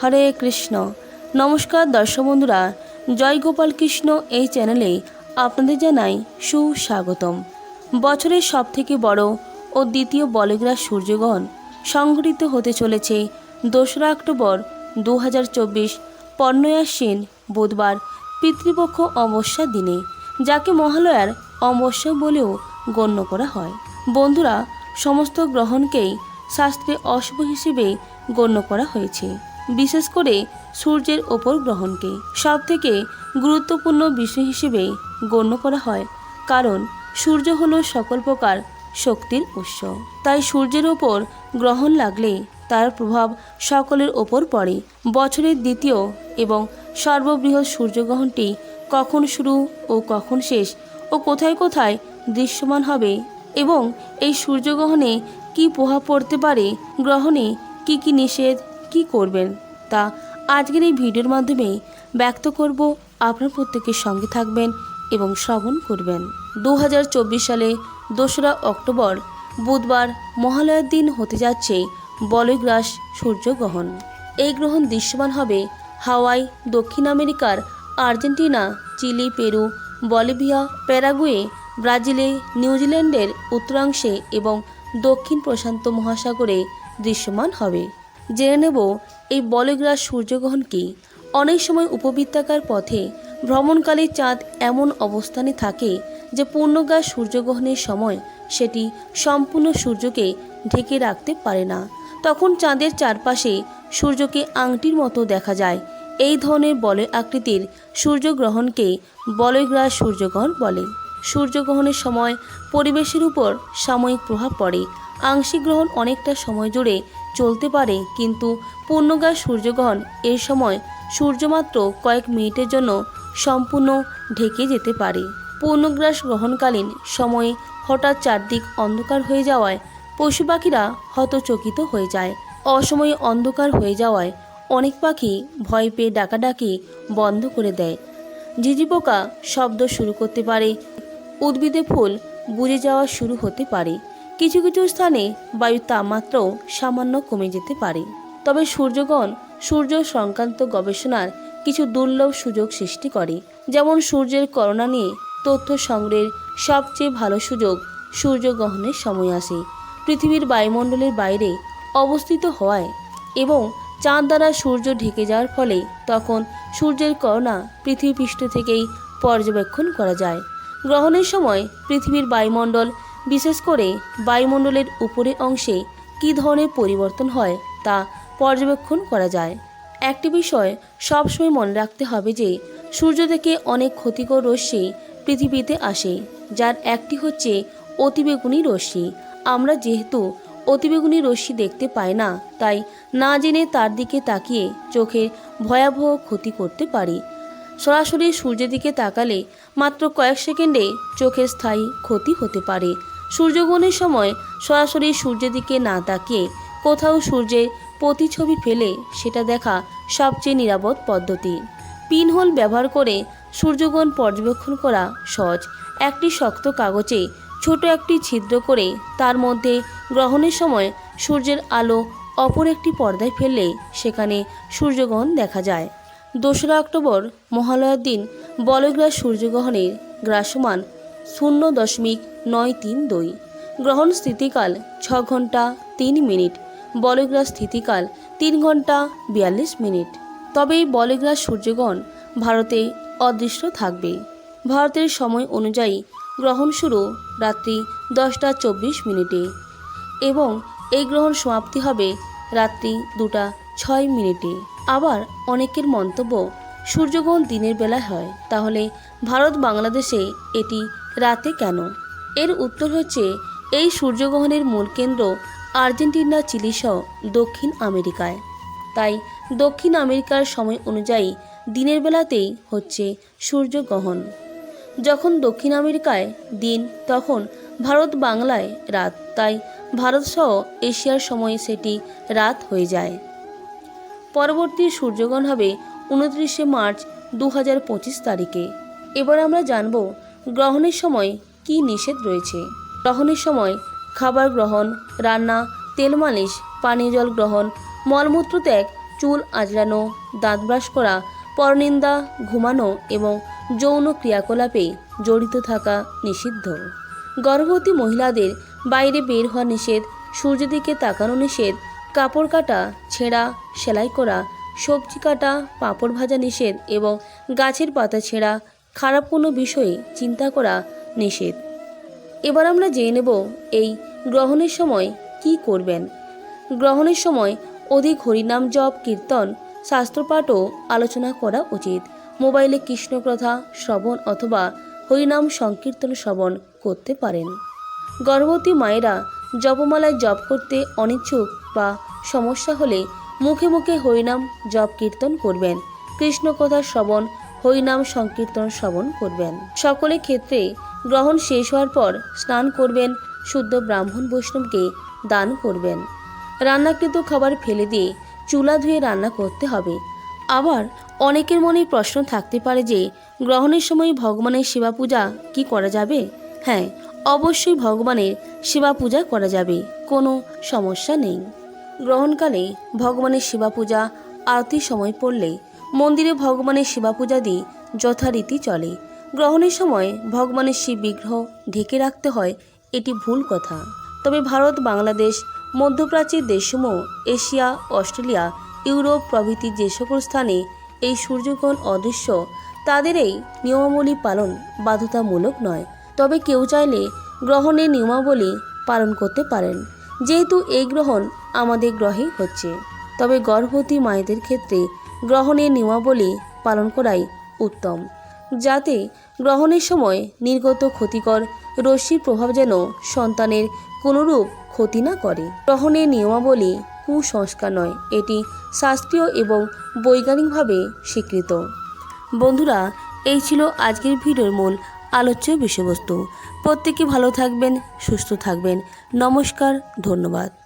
হরে কৃষ্ণ। নমস্কার দর্শক বন্ধুরা, জয় গোপাল কৃষ্ণ এই চ্যানেলে আপনাদের জানাই সুস্বাগতম। বছরের সবথেকে বড় ও দ্বিতীয় বলগ্রাস সূর্যগ্রহণ সংঘটিত হতে চলেছে দোসরা অক্টোবর দু হাজার চব্বিশ পর্ণয়াসীন বুধবার পিতৃপক্ষ অমাবস্যা দিনে, যাকে মহালয়ার অমাবস্যা বলেও গণ্য করা হয়। বন্ধুরা, সমস্ত গ্রহণকেই শাস্ত্রে অশুভ হিসেবে গণ্য করা হয়েছে। বিশেষ করে সূর্যের ওপর গ্রহণকে। সবথেকে গুরুত্বপূর্ণ বিষয় হিসেবে গণ্য করা হয়, কারণ সূর্য হলো সকল প্রকার শক্তির উৎস। তাই সূর্যের ওপর গ্রহণ লাগলে তার প্রভাব সকলের ওপর পড়ে। বছরের দ্বিতীয় এবং সর্ববৃহৎ সূর্যগ্রহণটি কখন শুরু ও কখন শেষ ও কোথায় কোথায় দৃশ্যমান হবে এবং এই সূর্যগ্রহণে কী প্রভাব পড়তে পারে, গ্রহণে কি কি নিষেধ কি করবেন তা আজকের এই ভিডিওর মাধ্যমে ব্যক্ত করব। আপনার প্রত্যেকের সঙ্গে থাকবেন এবং শ্রবণ করবেন। দু হাজার চব্বিশ সালে দোসরা অক্টোবর বুধবার মহালয়ার দিন হতে যাচ্ছে বলগ্রাস সূর্যগ্রহণ। এই গ্রহণ দৃশ্যমান হবে হাওয়াই, দক্ষিণ আমেরিকার Argentina, Chile, Peru, Bolivia, Paraguay, ব্রাজিলে, নিউজিল্যান্ডের উত্তরাংশে এবং দক্ষিণ প্রশান্ত মহাসাগরে দৃশ্যমান হবে। জেনে নেব এই বলগ্রাস সূর্যগ্রহণ কি। অনেক সময় উপবৃত্তাকার পথে ভ্রমণকালে চাঁদ এমন অবস্থানে থাকে যে পূর্ণগ্রাস সূর্যগ্রহণের সময় সেটি সম্পূর্ণ সূর্যকে ঢেকে রাখতে পারে না। তখন চাঁদের চারপাশে সূর্যকে আংটির মতো দেখা যায়। এই ধরনের বলয় আকৃতির সূর্যগ্রহণকে বলয়গ্রাস সূর্যগ্রহণ বলে। সূর্যগ্রহণের সময় পরিবেশের উপর সাময়িক প্রভাব পড়ে। আংশিক গ্রহণ অনেকটা সময় জুড়ে চলতে পারে, কিন্তু পূর্ণগ্রাস সূর্যগ্রহণ এর সময় সূর্যমাত্র কয়েক মিনিটের জন্য সম্পূর্ণ ঢেকে যেতে পারে। পূর্ণগ্রাস গ্রহণকালীন সময়ে হঠাৎ চারদিক অন্ধকার হয়ে যাওয়ায় পশু পাখিরা হতচকিত হয়ে যায়। অসময়ে অন্ধকার হয়ে যাওয়ায় অনেক পাখি ভয় পেয়ে ডাকাডাকি বন্ধ করে দেয়। ঝিঝি পোকা শব্দ শুরু করতে পারে, উদ্ভিদে ফুল বুঝে যাওয়া শুরু হতে পারে। কিছু কিছু স্থানে বায়ুর তাপমাত্রাও সামান্য কমে যেতে পারে। তবে সূর্যগণ সূর্য সংক্রান্ত গবেষণার কিছু দুর্লভ সুযোগ সৃষ্টি করে। যেমন সূর্যের করোনা নিয়ে তথ্য সংগ্রহের সবচেয়ে ভালো সুযোগ সূর্যগ্রহণের সময় আসে। পৃথিবীর বায়ুমণ্ডলের বাইরে অবস্থিত হওয়ায় এবং চাঁদ দ্বারা সূর্য ঢেকে যাওয়ার ফলে তখন সূর্যের করোনা পৃথিবীপৃষ্ঠ থেকেই পর্যবেক্ষণ করা যায়। গ্রহণের সময় পৃথিবীর বায়ুমণ্ডল বিশেষ করে বায়ুমণ্ডলের উপরের অংশে কী ধরনের পরিবর্তন হয় তা পর্যবেক্ষণ করা যায়। একটি বিষয় সবসময় মনে রাখতে হবে যে, সূর্য থেকে অনেক ক্ষতিকর রশ্মি পৃথিবীতে আসে, যার একটি হচ্ছে অতিবেগুনি রশ্মি। আমরা যেহেতু অতিবেগুনি রশ্মি দেখতে পাই না, তাই না জেনে তার দিকে তাকিয়ে চোখের ভয়াবহ ক্ষতি করতে পারি। সরাসরি সূর্যের দিকে তাকালে মাত্র কয়েক সেকেন্ডে চোখের স্থায়ী ক্ষতি হতে পারে। সূর্যগ্রহণের সময় সরাসরি সূর্যের দিকে না তাকিয়ে কোথাও সূর্যের প্রতিছবি ফেলে সেটা দেখা সবচেয়ে নিরাপদ পদ্ধতি। পিনহোল ব্যবহার করে সূর্যগ্রহণ পর্যবেক্ষণ করা সহজ। একটি শক্ত কাগজে ছোট একটি ছিদ্র করে তার মধ্যে গ্রহণের সময় সূর্যের আলো অপর একটি পর্দায় ফেললে সেখানে সূর্যগ্রহণ দেখা যায়। দোসরা অক্টোবর, মহালয়ার দিন বলগ্রাস সূর্যগ্রহণের গ্রাসমান শূন্য দশমিক নয় তিন দুই। গ্রহণ স্থিতিকাল ছ ঘণ্টা তিন মিনিট। বলগ্রাস স্থিতিকাল তিন ঘণ্টা বিয়াল্লিশ মিনিট। তবে বলগ্রাস সূর্যগ্রহণ ভারতে অদৃশ্য থাকবে। ভারতের সময় অনুযায়ী গ্রহণ শুরু রাত্রি দশটা চব্বিশ মিনিটে এবং এই গ্রহণ সমাপ্তি হবে রাত্রি দুটা ছয় মিনিটে। আবার অনেকের মন্তব্য, সূর্যগ্রহণ দিনের বেলায় হয়। তাহলে ভারত বাংলাদেশে এটি রাতে কেন? এর উত্তর হচ্ছে, এই সূর্যগ্রহণের মূল কেন্দ্র আর্জেন্টিনা চিলিসহ দক্ষিণ আমেরিকায়। তাই দক্ষিণ আমেরিকার সময় অনুযায়ী দিনের বেলাতেই হচ্ছে সূর্যগ্রহণ। যখন দক্ষিণ আমেরিকায় দিন, তখন ভারত বাংলায় রাত। তাই ভারতসহ এশিয়ার সময়ে সেটি রাত হয়ে যায়। পরবর্তী সূর্যগ্রহণ হবে উনত্রিশে মার্চ দু হাজার পঁচিশ তারিখে। এবার আমরা জানব গ্রহণের সময় কি নিষেধ রয়েছে? গ্রহণের সময় খাবার গ্রহণ, রান্না, তেল মালিশ, পানীয় জল গ্রহণ, মলমূত্র ত্যাগ, চুল আঁচড়ানো, দাঁত ব্রাশ করা, পরনিন্দা, ঘুমানো এবং যৌন ক্রিয়াকলাপে জড়িত থাকা নিষিদ্ধ। গর্ভবতী মহিলাদের বাইরে বের হওয়া নিষেধ, সূর্যের দিকে তাকানো নিষেধ, কাপড় কাটা, ছেঁড়া, সেলাই করা, সবজি কাটা, পাঁপড় ভাজা নিষেধ এবং গাছের পাতা ছেঁড়া খারাপ কোনো বিষয়ে চিন্তা করা নিষেধ। এবার আমরা জেনে নেব এই গ্রহণের সময় কি করবেন। গ্রহণের সময় অধিক হরিনাম জপ, কীর্তন, শাস্ত্রপাঠও আলোচনা করা উচিত। মোবাইলে কৃষ্ণকথা শ্রবণ অথবা হরিনাম সংকীর্তন শ্রবণ করতে পারেন। গর্ভবতী মায়েরা জপমালায় জপ করতে অনিচ্ছুক বা সমস্যা হলে মুখে মুখে হরিনাম, জপ, কীর্তন করবেন। কৃষ্ণকথা শ্রবণ হরিনাম সংকীর্তন শ্রবণ করবেন। সকলের ক্ষেত্রে গ্রহণ শেষ হওয়ার পর স্নান করবেন, শুদ্ধ ব্রাহ্মণ বৈষ্ণবকে দান করবেন। রান্নাকৃত খাবার ফেলে দিয়ে চুলা ধুয়ে রান্না করতে হবে। আবার অনেকের মনে প্রশ্ন থাকতে পারে যে, গ্রহণের সময় ভগবানের সেবা পূজা কি করা যাবে? হ্যাঁ অবশ্যই ভগবানের সেবা পূজা করা যাবে, কোনো সমস্যা নেই। গ্রহণকালে ভগবানের সেবা পূজা আরতির সময় পড়লে মন্দিরে ভগবানের সেবা পূজা দিয়ে যথারীতি চলে। গ্রহণের সময় ভগবানের শিব বিগ্রহ ঢেকে রাখতে হয়, এটি ভুল কথা। তবে ভারত, বাংলাদেশ, মধ্যপ্রাচ্যের দেশসমূহ, এশিয়া, অস্ট্রেলিয়া, ইউরোপ প্রভৃতি যে সকল স্থানে এই সূর্যগ্রহণ অদৃশ্য, তাদের এই নিয়মাবলী পালন বাধ্যতামূলক নয়। তবে কেউ চাইলে গ্রহণের নিয়মাবলী পালন করতে পারেন। যেহেতু এই গ্রহণ আমাদের গ্রহে হচ্ছে। তবে গর্ভবতী মায়েদের ক্ষেত্রে গ্রহণের নিয়মাবলী পালন করাই উত্তম। যাতে গ্রহণের সময় নির্গত ক্ষতিকর রশ্মির প্রভাব যেন সন্তানের কোনোরূপ ক্ষতি না করে। গ্রহণের নিয়মাবলী কুসংস্কার নয়, এটি শাস্ত্রীয় এবং বৈজ্ঞানিকভাবে স্বীকৃত। বন্ধুরা, এই ছিল আজকের ভিডিওর মূল আলোচ্য বিষয়বস্তু। প্রত্যেকে ভালো থাকবেন, সুস্থ থাকবেন। নমস্কার, ধন্যবাদ।